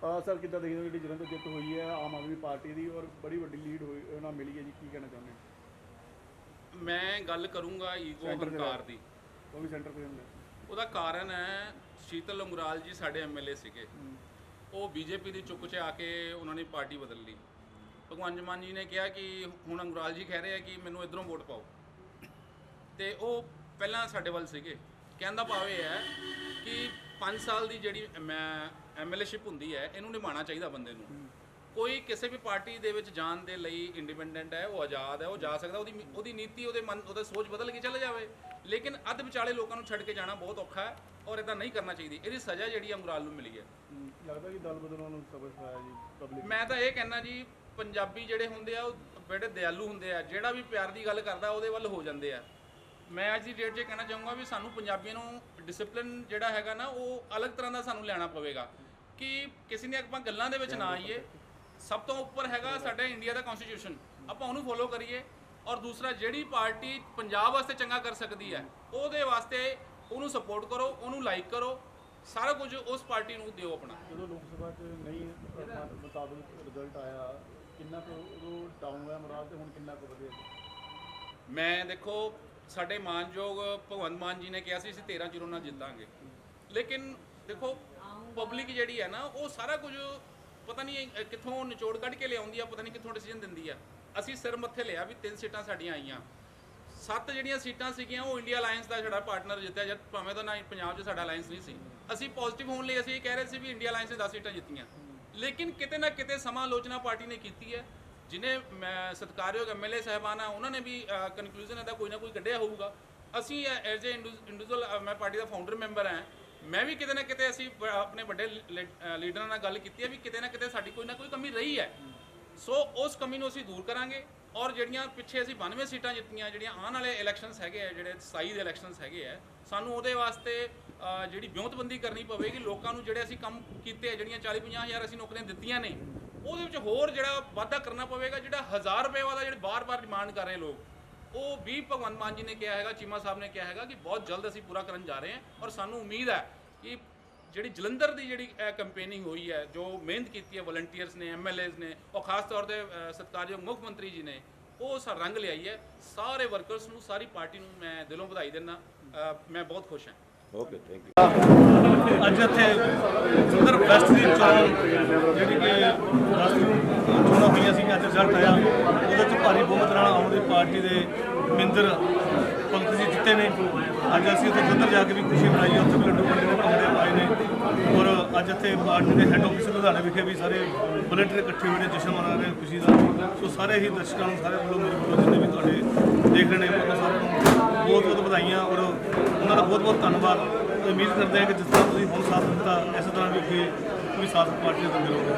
ਸਾਹਿਬ ਕਿੱਦਾਂ ਦੇਖਦੇ ਹੋ ਜਿਹੜੀ ਜਲੰਧਰ ਜਿੱਤ ਹੋਈ ਹੈ ਆਮ ਆਦਮੀ ਪਾਰਟੀ ਦੀ ਔਰ ਬੜੀ ਵੱਡੀ ਲੀਡ ਹੋਈ ਉਹਨਾਂ ਮਿਲੀ ਹੈ ਜੀ ਕੀ ਕਹਿਣਾ ਚਾਹੁੰਦੇ ਹੋ? ਮੈਂ ਗੱਲ ਕਰੂੰਗਾ ਈਗੋ Center ਹੰਕਾਰ ਦੀ। ਉਹ ਵੀ ਸੈਂਟਰ ਤੇ ਹੁੰਦੇ ਉਹਦਾ ਕਾਰਨ ਹੈ ਸ਼ੀਤਲ ਅੰਗਰਾਲ ਜੀ ਸਾਡੇ ਐਮਐਲਏ ਸੀਗੇ। ਉਹ ਬੀਜੇਪੀ ਦੀ ਚੁੱਕ 'ਚ ਆ ਕੇ ਉਹਨਾਂ ਨੇ ਪਾਰਟੀ ਬਦਲ ਲਈ। ਭਗਵੰਤ ਮਾਨ ਜੀ ਨੇ ਕਿਹਾ ਕਿ ਹੁਣ ਅੰਗਰਾਲ ਜੀ ਕਹਿ ਰਹੇ ਆ ਕਿ ਮੈਨੂੰ ਇਧਰੋਂ ਵੋਟ ਪਾਓ। ਤੇ ਉਹ ਪਹਿਲਾਂ ਸਾਡੇ ਵੱਲ ਸੀਗੇ। ਕਹਿੰਦਾ ਭਾਵ ਹੈ ਕਿ 5 ਸਾਲ ਦੀ ਜਿਹੜੀ ਮੈਂ ਐਮਐਲਏਸ਼ਿਪ ਹੁੰਦੀ ਹੈ ਇਹਨੂੰ ਨਿਭਾਉਣਾ ਚਾਹੀਦਾ ਬੰਦੇ ਨੂੰ। ਕੋਈ ਕਿਸੇ ਵੀ ਪਾਰਟੀ ਦੇ ਵਿੱਚ ਜਾਣ ਦੇ ਲਈ ਇੰਡੀਪੈਂਡੈਂਟ ਹੈ ਉਹ ਆਜ਼ਾਦ ਹੈ ਉਹ ਜਾ ਸਕਦਾ ਉਹਦੀ ਉਹਦੀ ਨੀਤੀ ਉਹਦੇ ਮਨ ਉਹਦਾ ਸੋਚ ਬਦਲ ਕੇ ਚਲੇ ਜਾਵੇ। ਲੇਕਿਨ ਅੱਧ ਵਿਚਾਲੇ ਲੋਕਾਂ ਨੂੰ ਛੱਡ ਕੇ ਜਾਣਾ ਬਹੁਤ ਔਖਾ ਹੈ ਔਰ ਇਦਾਂ ਨਹੀਂ ਕਰਨਾ ਚਾਹੀਦੀ। ਇਹਦੀ ਸਜ਼ਾ ਜਿਹੜੀ ਅੰਗਰਾਲ ਨੂੰ ਮਿਲੀ ਹੈ। ਲੱਗਦਾ ਕਿ ਦਲ ਬਦਲਣ ਨੂੰ ਸਬਕ ਸਿਖਾਇਆ ਜੀ ਪਬਲਿਕ ਮੈਂ ਤਾਂ ਇਹ ਕਹਿਣਾ ਜੀ ਪੰਜਾਬੀ ਜਿਹੜੇ ਹੁੰਦੇ ਆ ਉਹ ਬੜੇ ਦਿਆਲੂ ਹੁੰਦੇ ਆ ਜਿਹੜਾ ਵੀ ਪਿਆਰ ਦੀ ਗੱਲ ਕਰਦਾ ਉਹਦੇ ਵੱਲ ਹੋ ਜਾਂਦੇ ਆ। ਮੈਂ ਅੱਜ ਦੀ ਡੇਟ 'ਚ ਕਹਿਣਾ ਚਾਹੂੰਗਾ ਵੀ ਸਾਨੂੰ ਪੰਜਾਬੀਆਂ ਨੂੰ ਡਿਸਪਲਿਨ ਜਿਹੜਾ ਹੈਗਾ ਨਾ ਉਹ ਅਲੱਗ ਤਰ੍ਹਾਂ ਦਾ ਸਾਨੂੰ ਲੈਣਾ ਪਵੇਗਾ। ਕਿ ਕਿਸੇ ਦੀਆਂ ਆਪਾਂ ਗੱਲਾਂ ਦੇ ਵਿੱਚ ਨਾ ਆਈਏ ਸਭ ਤੋਂ ਉੱਪਰ ਹੈਗਾ ਸਾਡਾ ਇੰਡੀਆ ਦਾ ਕਨਸਟੀਟਿਊਸ਼ਨ ਆਪਾਂ ਉਹਨੂੰ ਫੋਲੋ ਕਰੀਏ ਔਰ ਦੂਸਰਾ ਜਿਹੜੀ ਪਾਰਟੀ ਪੰਜਾਬ ਵਾਸਤੇ ਚੰਗਾ ਕਰ ਸਕਦੀ ਹੈ ਉਹਦੇ ਵਾਸਤੇ ਉਹਨੂੰ ਸਪੋਰਟ ਕਰੋ ਉਹਨੂੰ ਲਾਈਕ ਕਰੋ ਸਾਰਾ ਕੁਝ ਉਸ ਪਾਰਟੀ ਨੂੰ ਦਿਓ ਆਪਣਾ। ਜਦੋਂ ਲੋਕ ਸਭਾ 'ਚ ਨਹੀਂ ਮੁਤਾਬਿਕ ਰਿਜ਼ਲਟ ਆਇਆ ਕਿੰਨਾ ਕੁ ਉਦੋਂ ਡਾਊਨ ਹੋਇਆ ਮੋਰਲ ਤੇ ਹੁਣ ਕਿੰਨਾ ਕੁ ਵਧਿਆ? ਮੈਂ ਦੇਖੋ ਸਾਡੇ ਮਾਨਯੋਗ ਭਗਵੰਤ ਮਾਨ ਜੀ ਨੇ ਕਿਹਾ ਸੀ, ਅਸੀਂ 13 ਜ਼ੀਰੋ ਨਾਲ ਜਿੱਤਾਂਗੇ। ਲੇਕਿਨ ਦੇਖੋ ਪਬਲਿਕ ਜਿਹੜੀ ਹੈ ਨਾ, ਉਹ ਸਾਰਾ ਕੁਝ ਪਤਾ ਨਹੀਂ ਕਿੱਥੋਂ ਨਿਚੋੜ ਕੱਢ ਕੇ ਲਿਆਉਂਦੀ ਆ, ਪਤਾ ਨਹੀਂ ਕਿੱਥੋਂ ਡਿਸੀਜਨ ਦਿੰਦੀ ਆ। ਅਸੀਂ ਸਿਰ ਮੱਥੇ ਲਿਆ ਵੀ ਤਿੰਨ ਸੀਟਾਂ ਸਾਡੀਆਂ ਆਈਆਂ। ਸੱਤ ਜਿਹੜੀਆਂ ਸੀਟਾਂ ਸੀਗੀਆਂ, ਉਹ ਇੰਡੀਆ ਅਲਾਈਅੰਸ ਦਾ ਜਿਹੜਾ ਪਾਰਟਨਰ ਜਿੱਤਿਆ ਜਦ ਭਾਵੇਂ ਤਾਂ ਨਾ ਪੰਜਾਬ 'ਚ ਸਾਡਾ ਅਲਾਈਅੰਸ ਨਹੀਂ ਸੀ। ਅਸੀਂ ਪੋਜ਼ਿਟਿਵ ਹੋਣ ਲਈ ਅਸੀਂ ਇਹ ਕਹਿ ਰਹੇ ਸੀ ਵੀ ਇੰਡੀਆ ਅਲਾਈਅੰਸ ਨੇ 10 ਸੀਟਾਂ ਜਿੱਤੀਆਂ। ਲੇਕਿਨ ਕਿਤੇ ਨਾ ਕਿਤੇ ਸਮਾਲੋਚਨਾ ਪਾਰਟੀ ਨੇ ਕੀਤੀ ਹੈ। ਜਿਨੇ ਮੈਂ ਸਤਿਕਾਰਯੋਗ ਐਮਐਲਏ ਸਾਹਿਬਾਨ ਆ ਉਹਨਾਂ ਨੇ ਵੀ ਕਨਕਲੂਜਨ ਇਹਦਾ ਕੋਈ ਨਾ ਕੋਈ ਕੱਢਿਆ ਹੋਊਗਾ। ਅਸੀਂ ਐਜ਼ ਏ ਇੰਡੀਵਿਜੂਅਲ ਮੈਂ ਪਾਰਟੀ ਦਾ ਫਾਊਂਡਰ ਮੈਂਬਰ ਹਾਂ। ਮੈਂ ਵੀ ਕਿਤੇ ਨਾ ਕਿਤੇ ਅਸੀਂ ਆਪਣੇ ਵੱਡੇ ਲੀ- ਲੀਡਰਾਂ ਨਾਲ ਗੱਲ ਕੀਤੀ ਹੈ ਵੀ ਕਿਤੇ ਨਾ ਕਿਤੇ ਸਾਡੀ ਕੋਈ ਨਾ ਕੋਈ ਕਮੀ ਰਹੀ ਹੈ। ਸੋ ਉਸ ਕਮੀ ਨੂੰ ਅਸੀਂ ਦੂਰ ਕਰਾਂਗੇ ਔਰ ਜਿਹੜੀਆਂ ਪਿੱਛੇ ਅਸੀਂ 92 ਸੀਟਾਂ ਜਿੱਤੀਆਂ, ਜਿਹੜੀਆਂ ਆਉਣ ਵਾਲੇ ਇਲੈਕਸ਼ਨਸ ਹੈਗੇ ਆ, ਜਿਹੜੇ 27 ਦੇ ਇਲੈਕਸ਼ਨਸ ਹੈਗੇ ਆ, ਸਾਨੂੰ ਉਹਦੇ ਵਾਸਤੇ ਜਿਹੜੀ ਵਿਉਂਤਬੰਦੀ ਕਰਨੀ ਪਵੇਗੀ, ਲੋਕਾਂ ਨੂੰ ਜਿਹੜੇ ਅਸੀਂ ਕੰਮ ਕੀਤੇ ਆ, ਜਿਹੜੀਆਂ 40 50 ਹਜ਼ਾਰ ਅਸੀਂ ਨੌਕਰੀਆਂ ਦਿੱਤੀਆਂ ਨੇ ਉਹਦੇ ਵਿੱਚ ਹੋਰ ਜਿਹੜਾ ਵਾਅਦਾ ਕਰਨਾ ਪਵੇਗਾ ਜਿਹੜਾ 1000 ਰੁਪਏ ਵਾਲਾ ਜਿਹੜੇ ਬਾਰ-ਬਾਰ ਡਿਮਾਂਡ ਕਰ ਰਹੇ ਲੋਕ ਉਹ ਵੀ ਭਗਵੰਤ ਮਾਨ ਜੀ ਨੇ ਕਿਹਾ ਹੈਗਾ ਚੀਮਾ ਸਾਹਿਬ ਨੇ ਕਿਹਾ ਹੈਗਾ ਕਿ ਬਹੁਤ ਜਲਦ ਅਸੀਂ ਪੂਰਾ ਕਰਨ ਜਾ ਰਹੇ ਹਾਂ ਔਰ ਸਾਨੂੰ ਉਮੀਦ ਹੈ ਕਿ ਜਿਹੜੀ ਜਲੰਧਰ ਦੀ ਜਿਹੜੀ ਕੰਪੇਨਿੰਗ ਹੋਈ ਹੈ ਜੋ ਮਿਹਨਤ ਕੀਤੀ ਹੈ ਵਲੰਟੀਅਰਸ ਨੇ ਐਮਐਲਏਜ਼ ਨੇ ਔਰ ਖਾਸ ਤੌਰ ਤੇ ਸਤਿਕਾਰਯੋਗ ਮੁੱਖ ਮੰਤਰੀ ਜੀ ਨੇ ਉਹ ਸਾ ਰੰਗ ਲਿਆਈ ਹੈ। ਸਾਰੇ ਵਰਕਰਸ ਨੂੰ ਸਾਰੀ ਪਾਰਟੀ ਨੂੰ ਮੈਂ ਦਿਲੋਂ ਵਧਾਈ ਦਿੰਦਾ ਮੈਂ ਬਹੁਤ ਖੁਸ਼ ਹਾਂ। ਓਕੇ ਥੈਂਕ ਯੂ ਅੱਜ ਇੱਥੇ ਜਲੰਧਰ ਵੈਸਟ ਦੀ ਚੋਣ ਜਿਹੜੀ ਕਿ ਰਾਸ਼ਟਰੀ ਚੋਣਾਂ ਹੋਈਆਂ ਸੀ ਅੱਜ ਰਿਜ਼ਲਟ ਆਇਆ ਉਹਦੇ ਚ ਭਾਰੀ ਬਹੁਮਤ ਪਾਰਟੀ ਦੇ ਮਿੰਦਰ ਭਗਤ ਜੀ ਜਿੱਤੇ ਨੇ। ਅੱਜ ਅਸੀਂ ਉੱਥੇ ਜਲੰਧਰ ਜਾ ਕੇ ਵੀ ਖੁਸ਼ੀ ਮਨਾਈ ਹੈ, ਉੱਥੇ ਵੀ ਲੱਡੂ ਵੰਡੇ ਨੇ ਭੰਗੜੇ ਆਏ ਨੇ। ਔਰ ਅੱਜ ਇੱਥੇ ਪਾਰਟੀ ਦੇ ਹੈੱਡ ਆਫਿਸ ਲੁਧਿਆਣੇ ਵਿਖੇ ਵੀ ਸਾਰੇ ਵਲੰਟੀਅਰ ਇਕੱਠੇ ਹੋਏ ਨੇ ਜਸ਼ਨ ਮਨਾ ਰਹੇ ਨੇ ਖੁਸ਼ੀ ਦਾ। ਸੋ ਸਾਰੇ ਹੀ ਦਰਸ਼ਕਾਂ ਨੂੰ ਸਾਰੇ ਵੱਲੋਂ ਮੇਰੇ ਵੱਲੋਂ ਜਿੰਨੇ ਵੀ ਤੁਹਾਡੇ ਦੇਖ ਰਹੇ ਨੇ ਉਹਨਾਂ ਸਾਰਿਆਂ ਨੂੰ ਬਹੁਤ ਬਹੁਤ ਵਧਾਈਆਂ। ਔਰ ਉਹਨਾਂ ਦਾ ਬਹੁਤ ਬਹੁਤ ਧੰਨਵਾਦ। ਉਮੀਦ ਕਰਦੇ ਹਾਂ ਕਿ ਜਿਸ ਤਰ੍ਹਾਂ ਤੁਸੀਂ ਹੁਣ ਸਾਥ ਦਿੱਤਾ ਇਸ ਤਰ੍ਹਾਂ ਵੀ ਅੱਗੇ ਕੋਈ ਸਾਥ ਪਾਰਟੀ ਦਾ ਦਿੰਦੇ